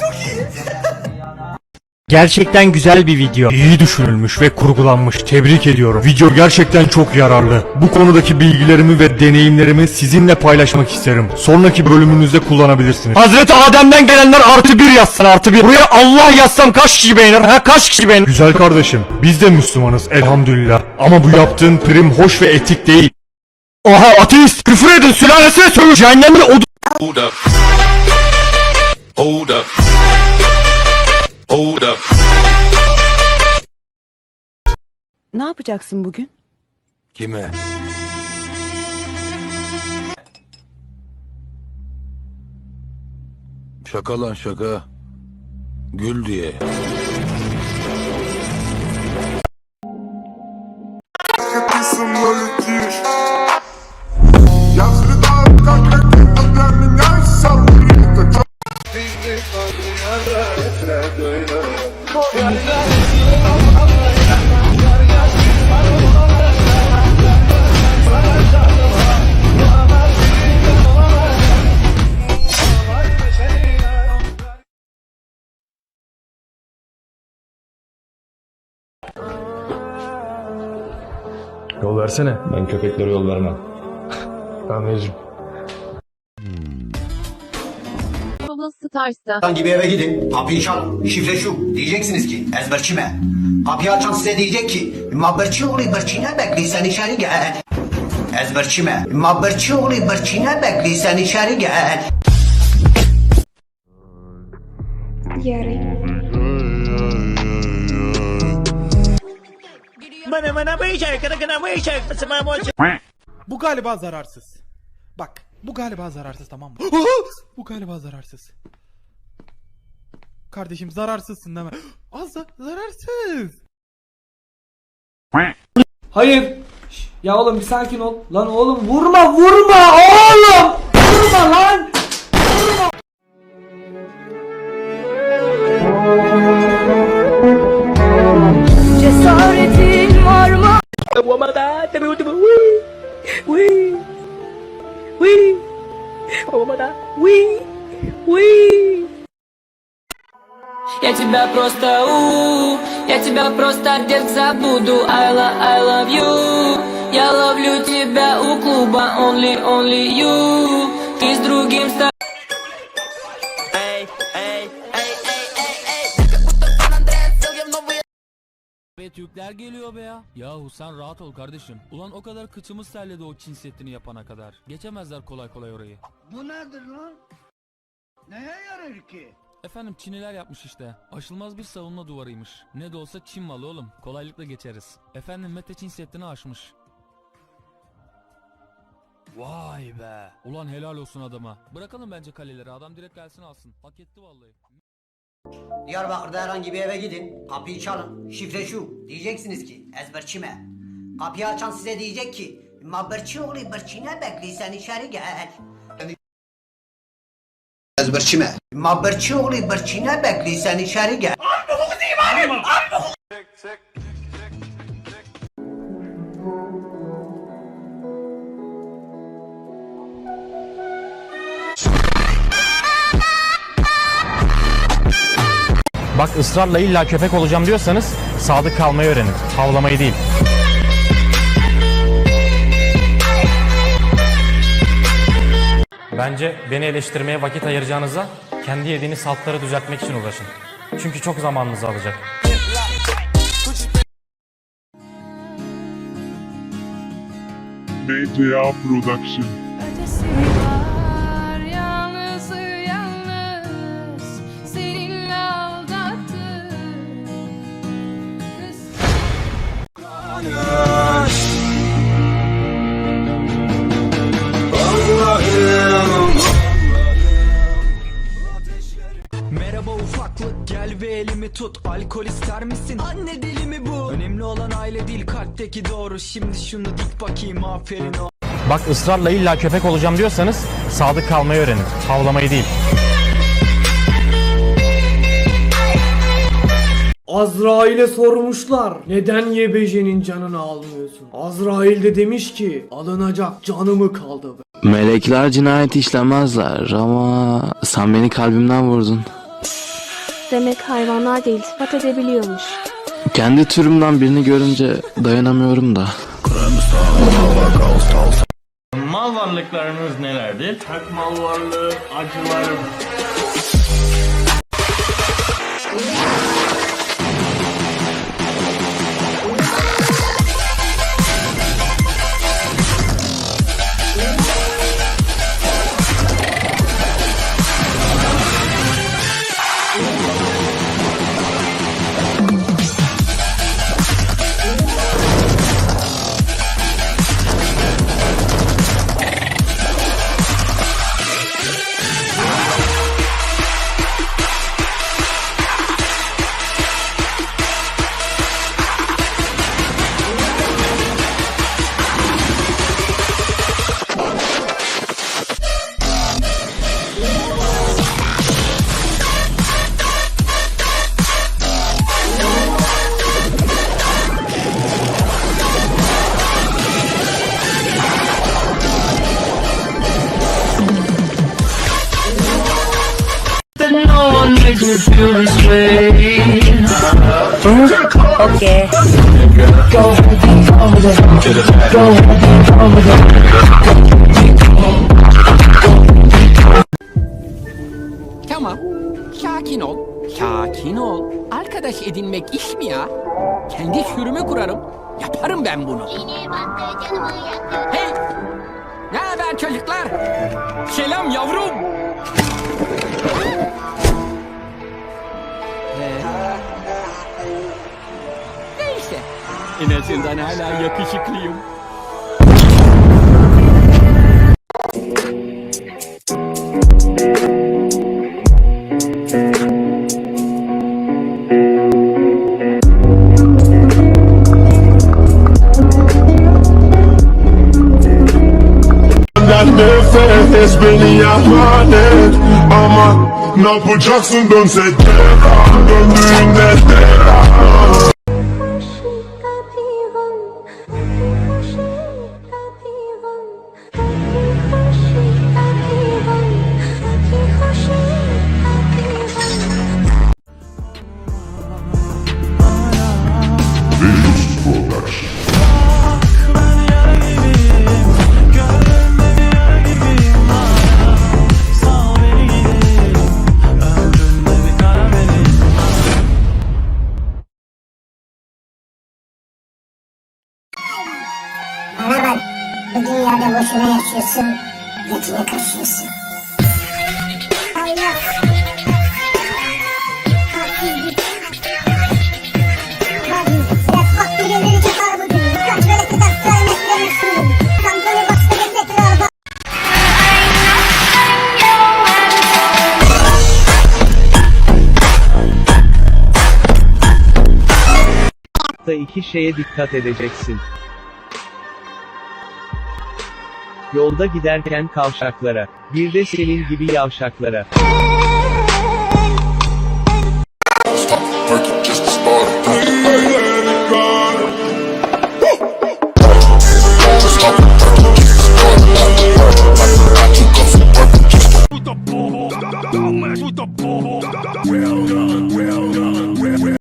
Çok iyi Gerçekten güzel bir video. İyi düşünülmüş ve kurgulanmış. Tebrik ediyorum. Video gerçekten çok yararlı. Bu konudaki bilgilerimi ve deneyimlerimi sizinle paylaşmak isterim. Sonraki bölümünüzde kullanabilirsiniz. Hazreti Adem'den gelenler artı bir yazsın artı bir. Buraya Allah yazsam kaç kişi beğenir? Ha kaç kişi beğenir? Güzel kardeşim. Biz de Müslümanız elhamdülillah. Ama bu yaptığın prim hoş ve etik değil. Aha ateist! Küfür edin sülalesine sövün! Cehennemde odun... Hold up. Hold up. Hold up. Ne yapacaksın bugün? Kime? Şaka lan şaka. Gül diye. Versene. Ben köpeklere yol vermem. Ben veririm. Stars'ta. Herhangi bir eve gidin, kapıyı çalın, şifre şu. Diyeceksiniz ki, ezberçime. Kapıyı açan size diyecek ki, mabberçi oğlu berçine bekli sen içeri gel. Ezberçime, mabberçi oğlu berçine bekli sen içeri gel. Bu galiba zararsız. Bak bu galiba zararsız tamam mı? bu galiba zararsız. Kardeşim zararsızsın deme. Az da zararsız. Hayır Şş, Ya oğlum bir sakin ol Lan oğlum vurma vurma oğlum Vurma lan тебя просто у, я тебя просто где забуду. I love, I love you. Я ловлю тебя у клуба, only, only you. Ты с другим ста- Ve Türkler geliyor be ya. Yahu sen rahat ol kardeşim. Ulan o kadar kıçımız terledi o Çin setini yapana kadar. Geçemezler kolay kolay orayı. Bu nedir lan? Neye yarar ki? Efendim Çiniler yapmış işte. Aşılmaz bir savunma duvarıymış. Ne de olsa Çin malı oğlum. Kolaylıkla geçeriz. Efendim Mete Çin setini aşmış. Vay be. Ulan helal olsun adama. Bırakalım bence kaleleri. Adam direkt gelsin alsın. Hak etti vallahi. Diyarbakır'da herhangi bir eve gidin, kapıyı çalın, şifre şu. Diyeceksiniz ki, ezberçime. Kapıyı açan size diyecek ki, mabberçi oğlu berçine bekli sen içeri gel. Ezberçime. Mabberçi oğlu berçine bekli sen içeri gel. Bak ısrarla illa köpek olacağım diyorsanız sadık kalmayı öğrenin. Havlamayı değil. Bence beni eleştirmeye vakit ayıracağınıza kendi yediğiniz saltları düzeltmek için uğraşın. Çünkü çok zamanınızı alacak. BTA Production gel ve elimi tut Alkol ister misin? Anne deli mi bu? Önemli olan aile değil kalpteki doğru Şimdi şunu dik bakayım aferin o Bak ısrarla illa köpek olacağım diyorsanız sadık kalmayı öğrenin. Havlamayı değil. Azrail'e sormuşlar. Neden YBJ'nin canını almıyorsun? Azrail de demiş ki alınacak canımı kaldı. Melekler cinayet işlemezler ama sen beni kalbimden vurdun. Demek hayvanlar da iltifat edebiliyormuş. Kendi türümden birini görünce dayanamıyorum da. Mal varlıklarınız nelerdir? Tek mal varlığı acılarım. Okay. Tamam. Sakin ol. Sakin ol. Arkadaş edinmek iş mi ya? Kendi sürümü kurarım. Yaparım ben bunu. Hey! Ne haber çocuklar? Selam yavrum. En azından hala yakışıklıyım. Nefes beni yahanet Ama ne yapacaksın? Dönse devran Döndüğünde devran Başta beklettiler bak. Da iki şeye dikkat edeceksin. Yolda giderken kavşaklara, bir de senin gibi yavşaklara.